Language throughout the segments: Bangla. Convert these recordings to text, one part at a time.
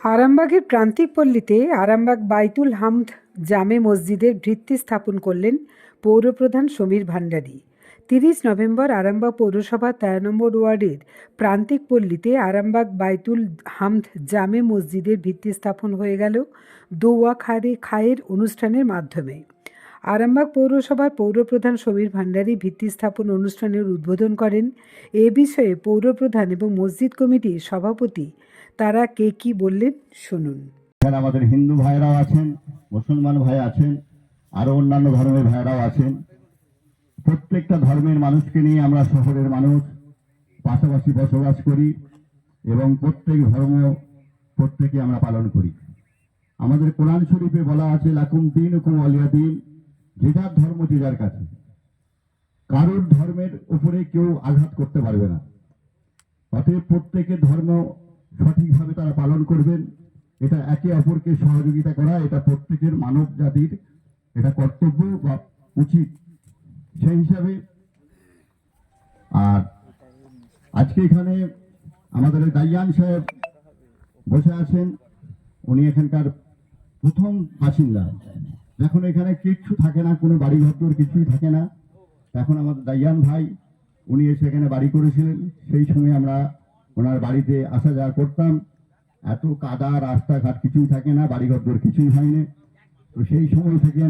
আরামবাগের প্রান্তিক পল্লীতে আরামবাগ বাইতুল হামদ জামে মসজিদের ভিত্তি স্থাপন করলেন পৌরপ্রধান সমীর ভান্ডারী। তিরিশ নভেম্বর আরামবাগ পৌরসভা তেরো নম্বর ওয়ার্ডের প্রান্তিক পল্লীতে আরামবাগ বাইতুল হামদ জামে মসজিদের ভিত্তি স্থাপন হয়ে গেল দোয়া খারে খায়ের অনুষ্ঠানের মাধ্যমে। আরামবাগ পৌরসভার পৌরপ্রধান সমীর ভান্ডারী ভিত্তি স্থাপন অনুষ্ঠানের উদ্বোধন করেন। এ বিষয়ে পৌরপ্রধান এবং মসজিদ কমিটির সভাপতি তারা কে কি বললেন শুনুন। এখানে আমাদের হিন্দু ভাইরাও আছেন, মুসলমান ভাই আছেন, আরও অন্যান্য ধর্মের ভাইরাও আছেন। প্রত্যেকটা ধর্মের মানুষকে নিয়ে আমরা শহরের মানুষ, পাশাপাশি বসবাস করি এবং প্রত্যেক ধর্ম প্রত্যেকে আমরা পালন করি। আমাদের কোরআন শরীফে বলা আছে, লাকুম দিন হুকুম আলিয়া দিন, যে যার ধর্ম, যে যার কাছে। কারোর ধর্মের উপরে কেউ আঘাত করতে পারবে না। অতএব প্রত্যেকের ধর্ম সঠিকভাবে তারা পালন করবেন। এটা একে অপরকে সহযোগিতা করা, এটা প্রত্যেকের মানব জাতির এটা কর্তব্য বা উচিত। সেই হিসাবে আর আজকে এখানে আমাদের দাইয়ান সাহেব বসে আছেন। উনি এখানকার প্রথম বাসিন্দা। এখন এখানে কিচ্ছু থাকে না, কোনো বাড়ি ঘর কিছুই থাকে না এখন আমাদের দাইয়ান ভাই, উনি এসে এখানে বাড়ি করেছিলেন। সেই সময় আমরা ওনার বাড়িতে আসা যাওয়া করতাম। এত কাদা রাস্তাঘাট কিছুই থাকে না, বাড়িঘর দর কিছুই হয়নি তো সেই সময় থেকে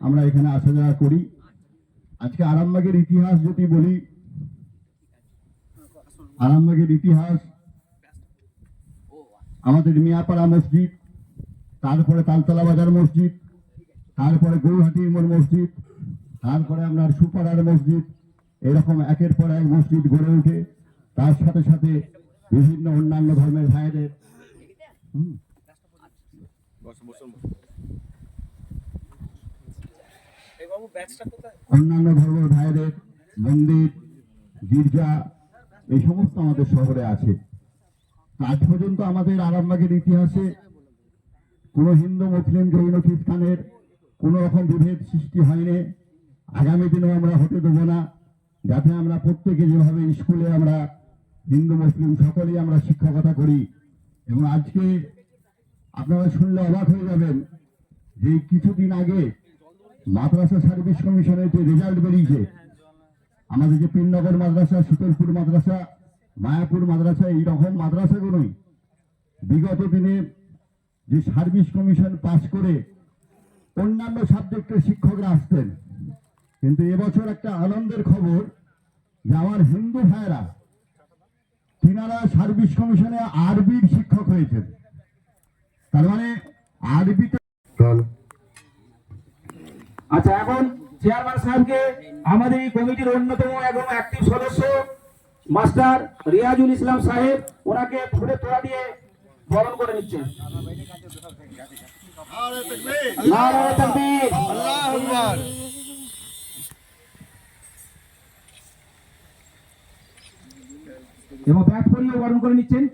আমরা এখানে আসা যাওয়া করি। আজকে আরামবাগের ইতিহাস যদি বলি, আরামবাগের ইতিহাস আমাদের মিয়াপাড়া মসজিদ, তারপরে তালতলা বাজার মসজিদ, তারপরে গৌহাটির মোড় মসজিদ, তারপরে আপনার সুপাড়ার মসজিদ, এরকম একের পর এক মসজিদ গড়ে ওঠে। তার সাথে সাথে বিভিন্ন অন্যান্য ধর্মের ভাইদের অন্যান্য ধর্মের ভাইদের, মন্দির, গির্জা, এই সমস্ত আমাদের শহরে আছে। আজ পর্যন্ত আমাদের আরামবাগের ইতিহাসে কোনো হিন্দু, মুসলিম, জৈন, খ্রিস্টানের কোনো রকম বিভেদ সৃষ্টি হয়নি। আগামী দিনেও আমরা হতে দেবো না। যাতে আমরা প্রত্যেকে যেভাবে স্কুলে আমরা হিন্দু, মুসলিম সকলেই আমরা শিক্ষকতা করি। এবং আজকে আপনারা শুনলে অবাক হয়ে যাবেন যে কিছুদিন আগে মাদ্রাসা সার্ভিস কমিশনের যে রেজাল্ট বেরিয়েছে, আমাদের যে পীরনগর মাদ্রাসা শীতলপুর মাদ্রাসা, মায়াপুর মাদ্রাসা, এইরকম মাদ্রাসাগুলোই বিগত দিনে যে সার্ভিস কমিশন পাশ করে অন্যান্য সাবজেক্টের শিক্ষকরা আসতেন। কিন্তু এবছর একটা আনন্দের খবর যে আমার হিন্দু ভাইরা তিনারা সার্ভিস কমিশনে আরবির শিক্ষক হয়েছেন। তার মানে আরবিতে আচ্ছা এখন চেয়ারম্যান সাহেবকে আমাদের এই কমিটির অন্যতম এবং অ্যাক্টিভ সদস্য মাস্টার রিয়াজুল ইসলাম সাহেব ওনাকে ফুলে তোলা দিয়ে বরণ করে নিচ্ছেন তাকবীর। এবং ব্যাগ পরিয়ে বরণ করে নিচ্ছেন।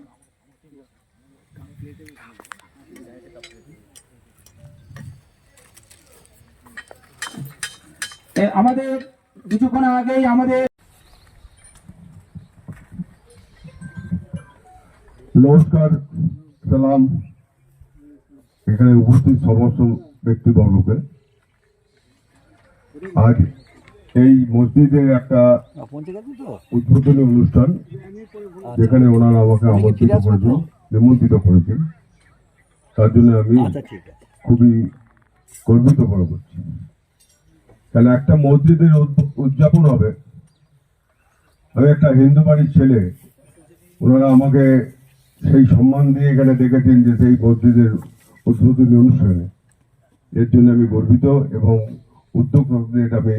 আমাদের কিছুক্ষণ আগেই আমাদের নমস্কার, সালাম। এখানে উপস্থিত সমস্ত ব্যক্তিবর্গকে। আজ এই মসজিদে একটা উদ্বোধনী অনুষ্ঠান যেখানে ওনারা আমাকে আমন্ত্রিত করেছেন নিমন্ত্রিত করেছেন। তার জন্য আমি খুবই গর্বিত মনে করছি। তাহলে একটা মসজিদের উদযাপন হবে। আমি একটা হিন্দু বাড়ির ছেলে ওনারা আমাকে সেই সম্মান দিয়ে এখানে ডেকেছেন যে সেই মসজিদের উদ্বোধনী অনুষ্ঠানে। এর জন্য আমি গর্বিত এবং উদ্যোক্তাদের আমি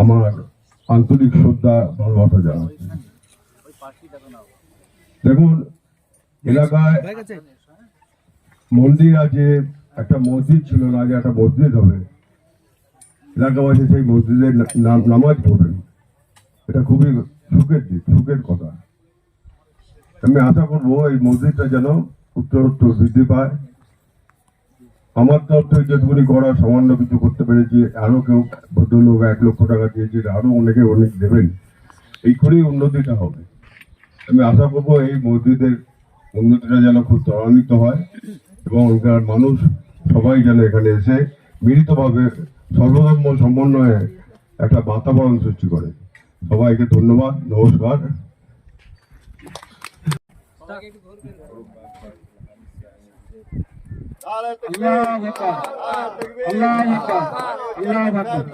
আমার আন্তরিক শ্রদ্ধা ভালোবাসা জানাচ্ছি। দেখুন এলাকায় মন্দির আছে একটা মসজিদ ছিল না যে একটা মসজিদ হবে। এলাকাবাসী সেই মসজিদের নাম- নামাজ পড়বেন। এটা খুবই সুখের দিক সুখের কথা। আমি আশা করব এই মসজিদটা যেন উত্তরোত্তর বৃদ্ধি পায়। আমার তরফ থেকে যেটুকুনি করা সামান্য কিছু করতে পেরেছি, আরও কেউ ভদ্রলোক এক লক্ষ টাকা দিয়েছে আরও অনেকে অনেক দেবেন। এই করেই উন্নতিটা হবে। আমি আশা করব এই মসজিদের উন্নতিটা যেন খুব ত্বরান্বিত হয় এবং ওখানকার মানুষ সবাই যেন এখানে এসে মিলিতভাবে সর্বধর্ম সমন্বয়ে একটা বাতাবরণ সৃষ্টি করে। সবাইকে ধন্যবাদ, নমস্কার।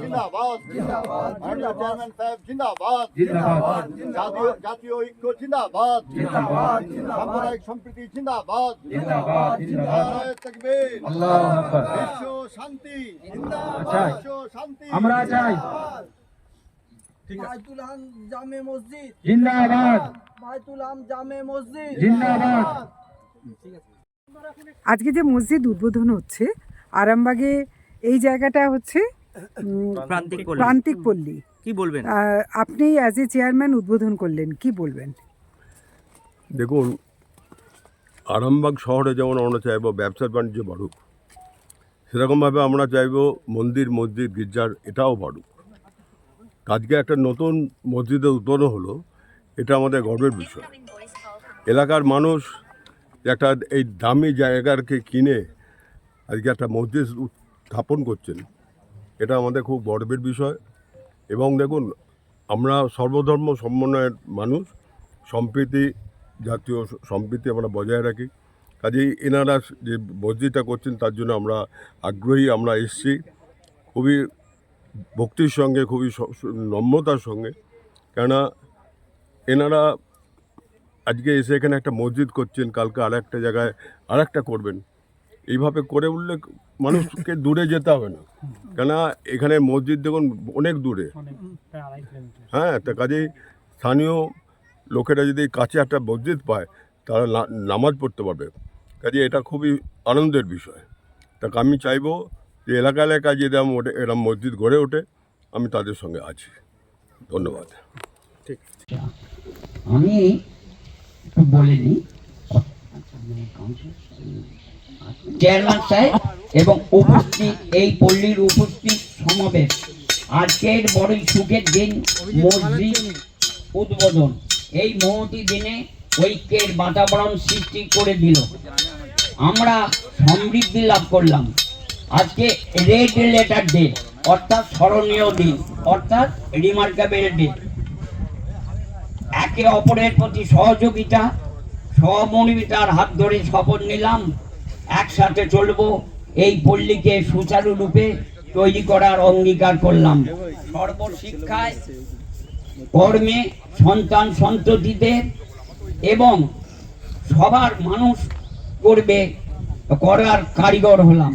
জিন্দাবাদ মাননীয় চেয়ারম্যান সাহেব জিন্দাবাদ জিন্দাবাদ জাতীয় জাতীয় ঐক্য জিন্দাবাদ জিন্দাবাদ সাম্প্রদায়িক সম্প্রীতি জিন্দাবাদ। জিন্দাবাদ জিন্দাবাদ তাকবীর আল্লাহু আকবার বিশ্ব শান্তি চাই। বিশ্ব শান্তি আমরা চাই জামে মসজিদ। জিন্দাবাদ। জামে মসজিদ জিন্দাবাদ আজকে যে মসজিদ উদ্বোধন হচ্ছে আরামবাগে এই জায়গাটা হচ্ছে প্রান্তিক পল্লী। কি বলবেন? আপনি অ্যাজ এ চেয়ারম্যান উদ্বোধন করলেন কি বলবেন? দেখুন আরামবাগ শহরে যেমন আমরা চাইব ব্যবসা বাণিজ্য বাড়ুক সেরকমভাবে আমরা চাইব মন্দির মসজিদ গির্জার এটাও বাড়ুক। আজকে একটা নতুন মসজিদের উদ্বোধন হলো এটা আমাদের গর্বের বিষয়। এলাকার মানুষ একটা এই দামি জায়গাকে কিনে আজকে একটা মসজিদ স্থাপন করছেন, এটা আমাদের খুব গর্বের বিষয়। এবং দেখুন, আমরা সর্বধর্ম সমন্বয়ের মানুষ, সম্প্রীতি জাতীয় সম্প্রীতি আমরা বজায় রাখি। কাজেই এনারা যে মসজিদটা করছেন, তার জন্য আমরা আগ্রহী, আমরা এসছি। খুবই ভক্তির সঙ্গে, খুবই নম্রতার সঙ্গে। কেননা, এনারা আজকে এসে এখানে একটা মসজিদ করছেন কালকে আর একটা জায়গায় আর একটা করবেন। এইভাবে করে উঠলে মানুষকে দূরে যেতে হবে না। কেননা এখানে মসজিদ দেখুন অনেক দূরে। হ্যাঁ তা কাজেই স্থানীয় লোকেরা যদি কাছে একটা মসজিদ পায় তারা না- নামাজ পড়তে পারবে। কাজে এটা খুবই আনন্দের বিষয়। তা আমি চাইব যে এলাকা এলাকায় যদি ওঠে এরম মসজিদ গড়ে ওঠে আমি তাদের সঙ্গে আছি। ধন্যবাদ। ঠিক আমি বলে চেয়ারম্যান সাহেব এবং উপস্থিত, এই পল্লীর উপস্থিত সমাবেশ, আজকের বড়ই সুখের দিন, মসজিদ উদ্বোধন। এই মহতি দিনে ঐক্যের বাতাবরণ সৃষ্টি করে দিল। আমরা সমৃদ্ধি লাভ করলাম। আজকে রেড লেটার ডে, অর্থাৎ স্মরণীয় দিন, অর্থাৎ রিমার্কেবল ডে একে অপরের প্রতি সহযোগিতা, সহমর্মিতার হাত ধরে শপথ নিলাম। একসাথে চলবো, এই পল্লীকে সুচারুরূপে তৈরি করার অঙ্গীকার করলাম। সর্বশিক্ষায় কর্মে সন্তান সন্ততিদের এবং সবার মানুষ করবে, করার কারিগর হলাম।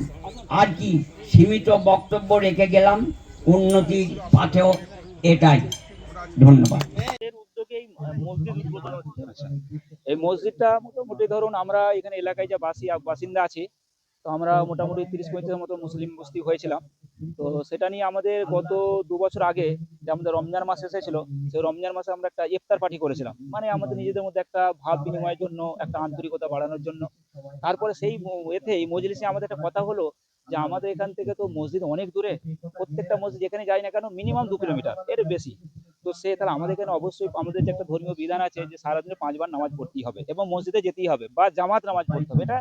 আর কি সীমিত বক্তব্য রেখে গেলাম, উন্নতির পাথেও এটাই। ধন্যবাদ। এর উদ্যোগেই মসজিদ উদ্বোধন হচ্ছে। এই মসজিদটা মোটামুটি ধরুন আমরা এখানে এলাকায় যা বাসি বাসিন্দা আছি তো আমরা মোটামুটি তিরিশ পঁয়ত্রিশের মতো মুসলিম বস্তি হয়েছিলাম। তো সেটা নিয়ে আমাদের গত দু বছর আগে যে আমাদের রমজান মাস এসেছিল সেই রমজান মাসে আমরা একটা ইফতার পার্টি করেছিলাম। মানে আমাদের নিজেদের মধ্যে একটা ভাব বিনিময়ের জন্য একটা আন্তরিকতা বাড়ানোর জন্য। তারপরে সেই ম- এতেই মজলিসে আমাদের একটা কথা হলো যে আমাদের এখান থেকে তো মসজিদ অনেক দূরে প্রত্যেকটা মসজিদ যেখানে যাই না কেন মিনিমাম দু কিলোমিটার এর বেশি। তো সে তাহলে আমাদের এখানে অবশ্যই আমাদের যে একটা ধর্মীয় বিধান আছে যে সারাদিনে পাঁচবার নামাজ পড়তেই হবে এবং মসজিদে যেতেই হবে বা জামাত নামাজ পড়তে হবে, এটা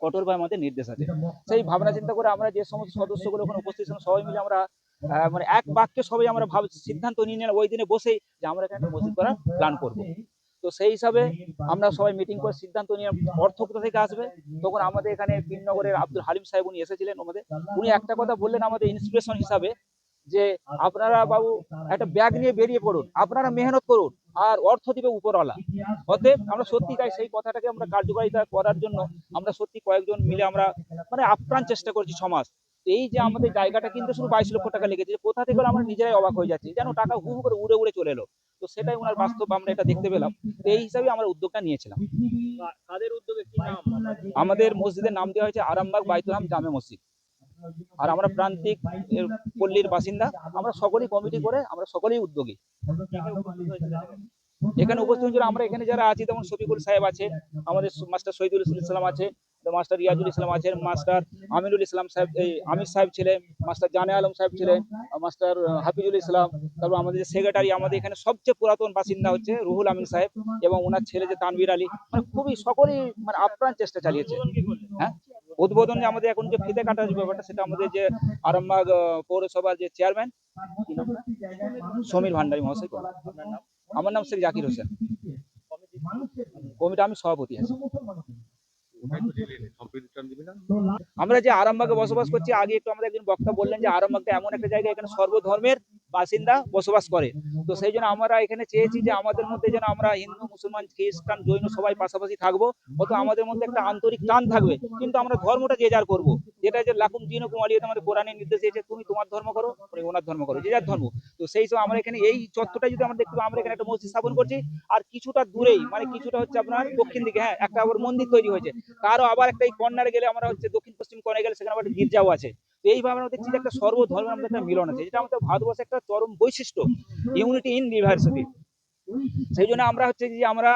কঠোরভাবে আমাদের নির্দেশ আছে। সেই ভাবনা চিন্তা করে আমরা যে সমস্ত সদস্যগুলো ওখানে উপস্থিত ছিলাম, সবাই মিলে আমরা মানে এক বাক্যে সবাই আমরা ভাব, সিদ্ধান্ত নিয়ে নিলাম, ওই দিনে বসেই যে আমরা এখানে মসজিদ করার প্ল্যান করব। তো সেই হিসাবে আমরা সবাই মিটিং করে সিদ্ধান্ত নিয়ে অর্থ কোথা থেকে আসবে। তখন আমাদের এখানে বিনগরের আব্দুল হালিম সাহেব উনি এসেছিলেন আমাদের উনি একটা কথা বললেন আমাদের ইন্সপিরেশন হিসাবে যে আপনারা বাবু একটা ব্যাগ নিয়ে বেরিয়ে পড়ুন আপনারা মেহনত করুন আর অর্থ দিবে উপরওয়ালা। অতএব আমরা সত্যি তাই সেই কথাটাকে আমরা কার্যকারিতা করার জন্য আমরা সত্যি কয়েকজন মিলে আমরা মানে আপ্রাণ চেষ্টা করছি সমাজ। এই যে আমাদের জায়গাটা কিন্তু শুধু বাইশ লক্ষ টাকা লেগেছে কোথা থেকে আমরা নিজেরাই অবাক হয়ে যাচ্ছি। যেন টাকা হু হু করে উড়ে উড়ে চলে এলো। তো সেটাই ওনার বাস্তব আমরা এটা দেখতে পেলাম। তো এই হিসাবে আমরা উদ্যোগটা নিয়েছিলাম। তাদের উদ্যোগে আমাদের মসজিদের নাম দেওয়া হয়েছে আরামবাগ বাইতুলহাম জামে মসজিদ। আর আমরা প্রান্তিক পল্লীর বাসিন্দা, আমরা সকলেই কমিটি করে, আমরা সকলেই উদ্যোগী। এখানে উপস্থিত হয়েছিল, আমরা এখানে যারা আছি, যেমন শফিকুল সাহেব আছে, আমাদের মাস্টার শহীদুল ইসলাম আছে, মাস্টার রিয়াজুল ইসলাম আছেন মাস্টার আমিনুল ইসলাম সাহেব, এই আমির সাহেব ছিলেন মাস্টার জানে আলম সাহেব ছিলেন মাস্টার হাফিজুল ইসলাম, তারপর আমাদের যে সেক্রেটারি আমাদের এখানে সবচেয়ে পুরাতন বাসিন্দা হচ্ছে রুহুল আমিন সাহেব এবং ওনার ছেলে যে তানভীর আলী মানে খুবই সকলেই মানে আপ্রাণ চেষ্টা চালিয়েছে। হ্যাঁ? উদ্বোধন যে আমাদের এখন যে ফিতে কাটার যে ব্যাপারটা, সেটা আমাদের যে আরামবাগ পৌরসভার যে চেয়ারম্যান সমীর ভান্ডারী মহাশয়। আমার নাম শেখ জাকির হোসেন। কমিটি আমি সভাপতি আছি। আমরা যে আরামবাগে বসবাস করছি, আগে একটু আমাদের একজন বক্তা বললেন যে আরামবাগটা এমন একটা জায়গা, এখানে সর্বধর্মের বাসিন্দা বসবাস করে। তো সেই জন্য আমরা এখানে চেয়েছি যে আমাদের মধ্যে যেন আমরা হিন্দু, মুসলমান, খ্রিস্টান, জৈন সবাই পাশাপাশি থাকব। অত আমাদের মধ্যে একটা আন্তরিক টান থাকবে। কিন্তু আমরা ধর্মটা যে যার করব। যেটা যে লাকুম জিন কুমালিয়ে আমাদের কোরআনের নির্দেশ দিয়েছে, তুমি তোমার ধর্ম করো উনি ওনার ধর্ম করো, যে যার ধর্ম। তো সেই সময় আমরা এখানে এই চত্বরটা যদি আমরা দেখতে আমরা এখানে একটা মসজিদ স্থাপন করছি। আর কিছুটা দূরেই মানে কিছুটা হচ্ছে আপনার দক্ষিণ দিকে হ্যাঁ একটা আবার মন্দির তৈরি হয়েছে। তারও আবার একটা এই কর্নারে গেলে আমরা হচ্ছে দক্ষিণ পশ্চিম কর্নারে গেলে সেখানে আবার গির্জাও আছে। তো এইভাবে আমরা দেখছি যে একটা সর্বধর্মের মধ্যে একটা মিলন আছে, যেটা আমাদের ভারতবর্ষে একটা চরম বৈশিষ্ট্য ইউনিটি ইন ডিভার্সিটি সেই জন্য আমরা হচ্ছে যে আমরা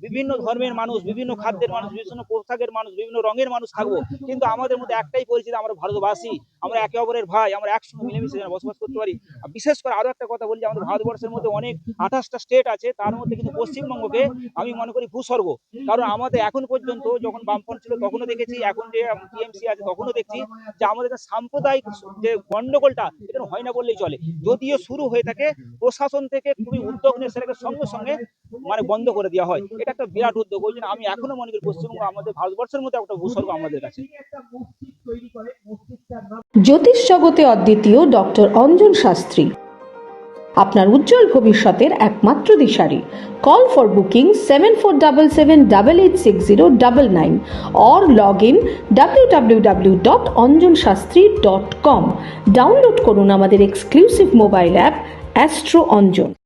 বিভিন্ন ধর্মের মানুষ, বিভিন্ন খাদ্যের মানুষ, বিভিন্ন পোশাকের মানুষ, বিভিন্ন রঙের মানুষ থাকব। কিন্তু আমাদের মধ্যে একটাই পরিচিত, আমরা ভারতবাসী। আমরা একে অপরের ভাই, আমরা একসঙ্গে মিলেমিশে যেন বসবাস করতে পারি। বিশেষ করে আরও একটা কথা বলি আমাদের ভারতবর্ষের মধ্যে অনেক আঠাশটা স্টেট আছে, তার মধ্যে কিন্তু পশ্চিমবঙ্গকে আমি মনে করি ভূস্বর্গ। কারণ আমাদের এখন পর্যন্ত যখন বামফ্রন্ট ছিল, তখনও দেখেছি, এখন যে টিএমসি আছে, তখনও দেখছি যে আমাদের এখানে সাম্প্রদায়িক যে গন্ডগোলটা এটা হয় না বললেই চলে। যদিও শুরু হয়ে থাকে, প্রশাসন থেকে খুবই উদ্যোগ নিয়ে সেটাকে সঙ্গে সঙ্গে মানে বন্ধ করে দেওয়া হয়। এটা একটা বিরাট উদ্যোগ। ওই জন্য আমি এখনও মনে করি পশ্চিমবঙ্গ আমাদের ভারতবর্ষের মধ্যে একটা ভূস্বর্গ আমাদের কাছে। জ্যোতিষ জগতে অদ্বিতীয় ডক্টর অঞ্জন শাস্ত্রী। আপনার উজ্জ্বল ভবিষ্যতের একমাত্র দিশারি। Call for booking seven four double seven double eight six zero double nine or log in W W W dot Anjan Shastri dot com. Download করুন আমাদের exclusive mobile app astro Anjan.